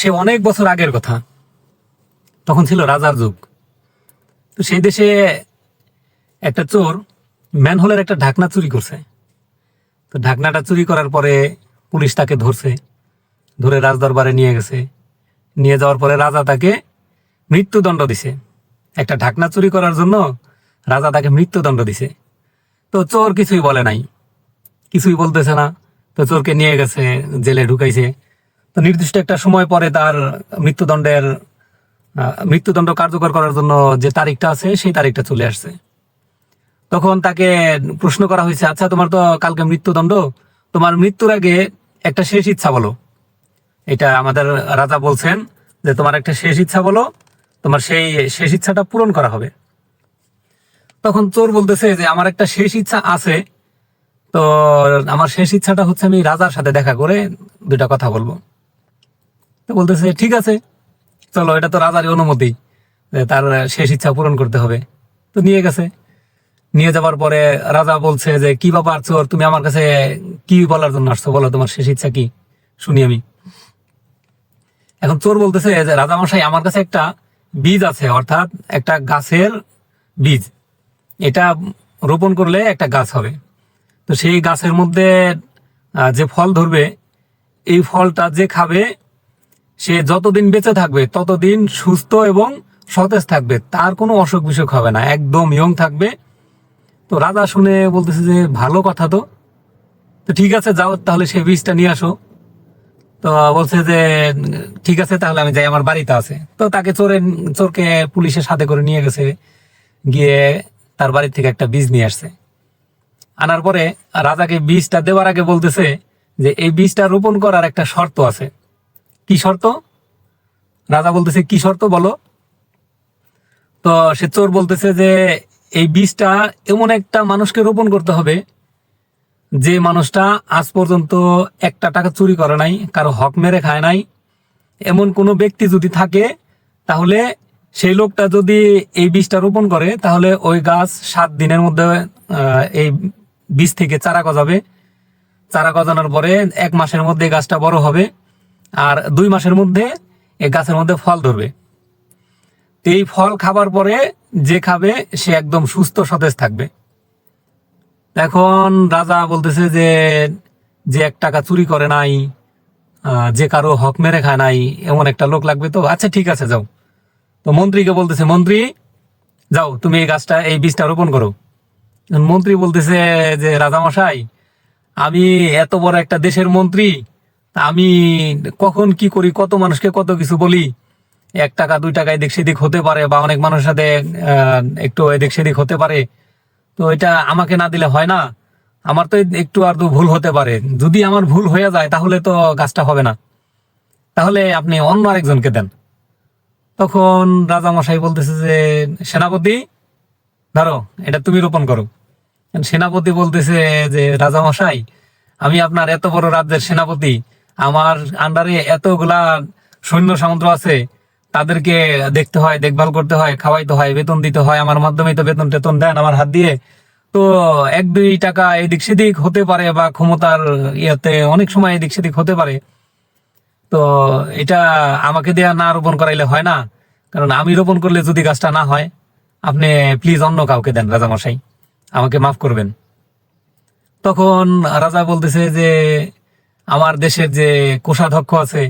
সে অনেক বছর আগের কথা। তখন ছিল রাজার যুগ। তো সেই দেশে একটা চোর ম্যানহোলের একটা ঢাকনা চুরি করছে। তো ঢাকনাটা চুরি করার পরে পুলিশ তাকে ধরছে, ধরে রাজদরবারে নিয়ে গেছে। নিয়ে যাওয়ার পরে রাজা তাকে মৃত্যুদণ্ড দিছে। একটা ঢাকনা চুরি করার জন্য রাজা তাকে মৃত্যুদণ্ড দিছে। তো চোর কিছুই বলে নাই। কিছুই বলতেছে না। তো চোরকে নিয়ে গেছে, জেলে ঢুকাইছে। তো নির্দিষ্ট একটা সময় পরে তার মৃত্যুদণ্ডের মৃত্যুদণ্ড কার্যকর করার জন্য যে তারিখটা আছে, সেই তারিখটা চলে আসছে। তখন তাকে প্রশ্ন করা হয়েছে আচ্ছা তোমার তো কালকে মৃত্যুদণ্ড, তোমার মৃত্যুর আগে একটা শেষ ইচ্ছা বলো। এটা আমাদের রাজা বলছেন যে, তোমার একটা শেষ ইচ্ছা বলো, তোমার সেই শেষ ইচ্ছাটা পূরণ করা হবে। তখন চোর বলতেছে যে, আমার একটা শেষ ইচ্ছা আছে, তো আমার শেষ ইচ্ছাটা হচ্ছে আমি রাজার সাথে দেখা করে দুইটা কথা বলব। তো বলতেছে, ঠিক আছে, চলো, এটা তো রাজারই অনুমতি তার শেষ ইচ্ছা পূরণ করতে হবে। তো নিয়ে গেছে। নিয়ে যাবার পরে রাজা বলছে যে, কি ব্যাপার চোর, তুমি আমার কাছে কি বলার জন্য আসছো? বলো, তোমার শেষ ইচ্ছা কি? শুনি আমি। এখন চোর বলতেছে যে, রাজামশাই, আমার কাছে একটা বীজ আছে, অর্থাৎ একটা গাছের বীজ। এটা রোপণ করলে একটা গাছ হবে। তো সেই গাছের মধ্যে যে ফল ধরবে, এই ফলটা যে খাবে সে যতদিন বেঁচে থাকবে, ততদিন সুস্থ এবং সতেজ থাকবে। তার কোনো অসুখ বিসুখ হবে না, একদম ইয়ং থাকবে। তো রাজা শুনে বলতেছে যে, ভালো কথা তো। তো ঠিক আছে, যাও, তাহলে সে বীজটা নিয়ে আসো। তো বলছে যে, ঠিক আছে, তাহলে আমি যাই, আমার বাড়িতে আছে। তো তাকে চোরে, চোরকে পুলিশের সাথে করে নিয়ে গেছে। গিয়ে তার বাড়ি থেকে একটা বীজ নিয়ে আসছে। আনার পরে রাজাকে বীজটা দেওয়ার আগে বলতেছে যে, এই বীজটা রোপণ করার একটা শর্ত আছে। কি শর্ত? রাজা বলতেছে, কি শর্ত বলো? তো সে চোর বলতেছে যে, এই বীজটা এমন একটা মানুষকে রোপণ করতে হবে যে মানুষটা আজ পর্যন্ত একটা টাকা চুরি করে নাই, কারও হক মেরে খায় নাই। এমন কোনো ব্যক্তি যদি থাকে, তাহলে সেই লোকটা যদি এই বীজটা রোপণ করে, তাহলে ওই গাছ সাত দিনের মধ্যে এই বীজ থেকে চারা গজাবে। চারা গজানোর পরে এক মাসের মধ্যে গাছটা বড় হবে। আর দুই মাসের মধ্যে এই গাছের মধ্যে ফল ধরবে। এই ফল খাবার পরে যে খাবে, সে একদম সুস্থ সতেজ থাকবে। এখন রাজা বলতেছে যে যে এক টাকা চুরি করে নাই যে কারও হক মেরে খায় নাই, এমন একটা লোক লাগবে তো আচ্ছা ঠিক আছে, যাও। তো মন্ত্রীকে বলতেছে, মন্ত্রী, যাও, তুমি এই গাছটা, এই বীজটা রোপণ করো। মন্ত্রী বলতেছে যে, রাজামশাই, আমি এত বড় একটা দেশের মন্ত্রী আমি কখন কি করি, কত মানুষকে কত কিছু বলি, এক টাকা, দুই টাকা এদিক সেদিক হতে পারে বা অনেক মানুষের সাথে একটু এদিক সেদিক হতে পারে, তো এটা আমাকে না দিলে হয় না। আমার তো একটু আর ভুল হতে পারে। যদি আমার ভুল হয়ে যায়, তাহলে তো গাছটা হবে না। তাহলে আপনি অন্য আরেকজনকে দেন। তখন রাজামশাই বলতেছে যে, সেনাপতি, ধরো, এটা তুমি রোপণ করো। সেনাপতি বলতেছে যে, রাজামশাই, আমি আপনার এত বড় রাজ্যের সেনাপতি আমার আন্ডারে এতগুলা সৈন্য সামুদ্র আছে, তাদেরকে দেখতে হয়, দেখভাল করতে হয়, খাওয়াইতে হয়, বেতন দিতে হয়, আমার মাধ্যমে তো বেতন টেতন দেন আমার হাত দিয়ে। তো এক দুই টাকা এদিক সেদিক হতে পারে বা ক্ষমতার ইয়েতে অনেক সময় এদিক সেদিক হতে পারে। তো এটা আমাকে দেয়া না রোপণ করাইলে হয় না, কারণ আমি রোপণ করলে যদি গাছটা না হয়, আপনি প্লিজ অন্য কাউকে দেন, রাজামশাই। আমাকে মাফ করবেন। তখন রাজা বলতেছে যে আমার দেশের যে কোষাধ্যক্ষ আছে,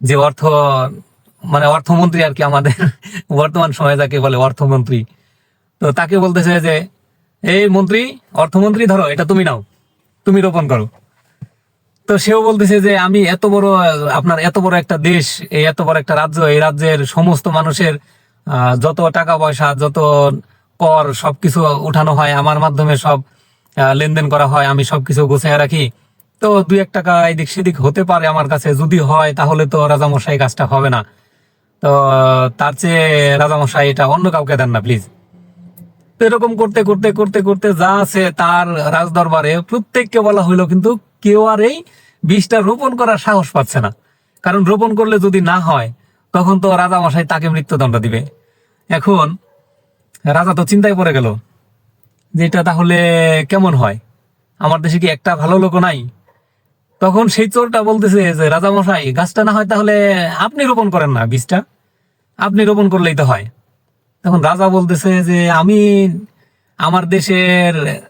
যে অর্থ মানে অর্থমন্ত্রী আর কি আমাদের, বর্তমান সময়ে যাকে বলে অর্থমন্ত্রী। তো তাকে বলতেছে যে, এই মন্ত্রী, অর্থমন্ত্রী ধরো, এটা তুমি নাও, তুমি রোপণ করো। তো সেও বলতেছে যে, আমি এত বড়, আপনার এত বড় একটা দেশ, এই এত বড় একটা রাজ্য, এই রাজ্যের সমস্ত মানুষের যত টাকা পয়সা, যত কর সবকিছু উঠানো হয়, আমার মাধ্যমে সব লেনদেন করা হয়, আমি সবকিছু গুছিয়ে রাখি। তো দুই এক টাকা এদিক সেদিক হতে পারে আমার কাছে। যদি হয়, তাহলে তো রাজামশাই কাজটা হবে না। তো, তার চেয়ে রাজামশাই এটা অন্য কাউকে দেন না প্লিজ এরকম করতে করতে করতে করতে যা আছে তার রাজদরবারে প্রত্যেককে বলা হইল, কিন্তু কেউ আর এই বীজটা রোপণ করার সাহস পাচ্ছে না। কারণ রোপণ করলে যদি না হয়, তখন তো রাজা মশাই তাকে মৃত্যুদণ্ড দিবে। এখন রাজা তো চিন্তায় পড়ে গেল যে এটা তাহলে কেমন হয়? আমার দেশে কি একটা ভালো লোক নাই? তখন সেই চোরটা বলতেছে যে রাজা মশাই গাছটা না হয় তাহলে আপনি রোপণ করেন না বীজটা। আপনি রোপণ করলেই তো হয়। তখন রাজা বলতেছে যে, আমি, আমার দেশের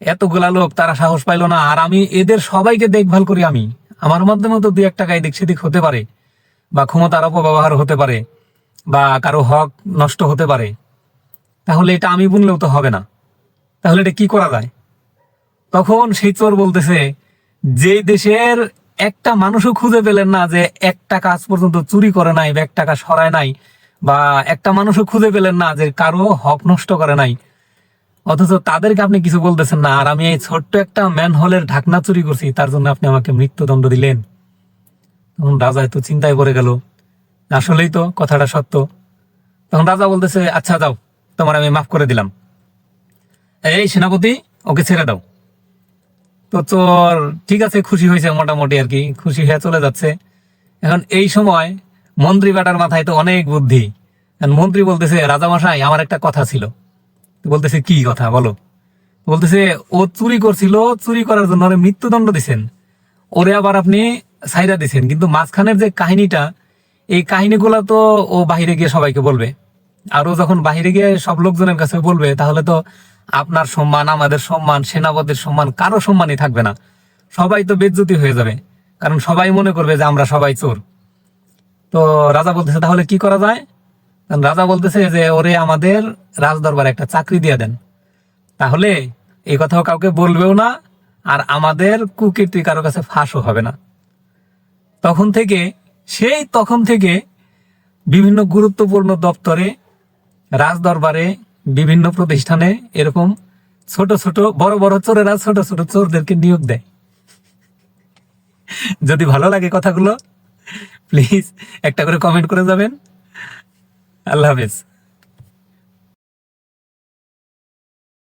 এতগুলা লোক, তারা সাহস পাইলো না। আর আমি এদের সবাইকে দেখভাল করি আমি। আমার মাধ্যমে তো দুই এক টাকা দিক সেদিক হতে পারে, বা ক্ষমতার অপব্যবহার হতে পারে, বা কারও হক নষ্ট হতে পারে। তাহলে এটা আমি বুনলেও তো হবে না। তাহলে এটা কি করা যায়? তখন সেই চোর বলতেছে যে দেশের একটা মানুষও খুঁজে পেলেন না যে এক টাকা আজ পর্যন্ত চুরি করে নাই বা এক টাকা সরায় নাই, বা একটা মানুষও খুঁজে পেলেন না যে কারও হক নষ্ট করে নাই। অথচ তাদেরকে আপনি কিছু বলতেছেন না, আর আমি এই ছোট্ট একটা ম্যান হলের ঢাকনা চুরি করছি, তার জন্য আপনি আমাকে মৃত্যুদণ্ড দিলেন। তখন রাজা এত চিন্তায় পড়ে গেল, আসলেই তো কথাটা সত্য। তখন রাজা বলতেছে আচ্ছা যাও, তোমার আমি মাফ করে দিলাম। এই সেনাপতি, ওকে ছেড়ে দাও। তো তোর ঠিক আছে, খুশি হয়েছে মোটামুটি আর কি। খুশি হয়ে চলে যাচ্ছে। এখন এই সময় মন্ত্রী বেটার মাথায় তো অনেক বুদ্ধি। মন্ত্রী বলতেছে রাজামশাই আমার একটা কথা ছিল। বলতেছে, কি কথা? বলো। বলতেছে, ও চুরি করছিল, চুরি করার জন্য ওরে মৃত্যুদণ্ড দিছেন। ওরে আবার আপনি সাইরা দিছেন। কিন্তু মাঝখানের যে কাহিনীটা, এই কাহিনীগুলো তো ও বাহিরে গিয়ে সবাইকে বলবে। আর ও যখন বাহিরে গিয়ে সব লোকজনের কাছে বলবে, তাহলে তো আপনার সম্মান, আমাদের সম্মান, সেনাপতির সম্মান, কারও সম্মানই থাকবে না। সবাই তো বেজ্জতি হয়ে যাবে। কারণ সবাই মনে করবে যে আমরা সবাই চোর। তো রাজা বলতেছে, তাহলে কি করা যায়? তখন রাজা বলতেছে যে, ওরে আমাদের রাজদরবারে একটা চাকরি দিয়ে দেন। তাহলে এই কথাও কাউকে বলবেও না, আর আমাদের কুকীর্তি কারও কাছে ফাঁসও হবে না। তখন থেকে, সেই তখন থেকে বিভিন্ন গুরুত্বপূর্ণ দপ্তরে রাজদরবারে বিভিন্ন প্রতিষ্ঠানে এরকম ছোট ছোট, বড় বড় চোরেরা ছোট ছোট চোরদেরকে নিয়োগ দেয়। যদি ভালো লাগে কথাগুলো প্লিজ একটা করে কমেন্ট করে যাবেন। আল্লাহ হাফেজ।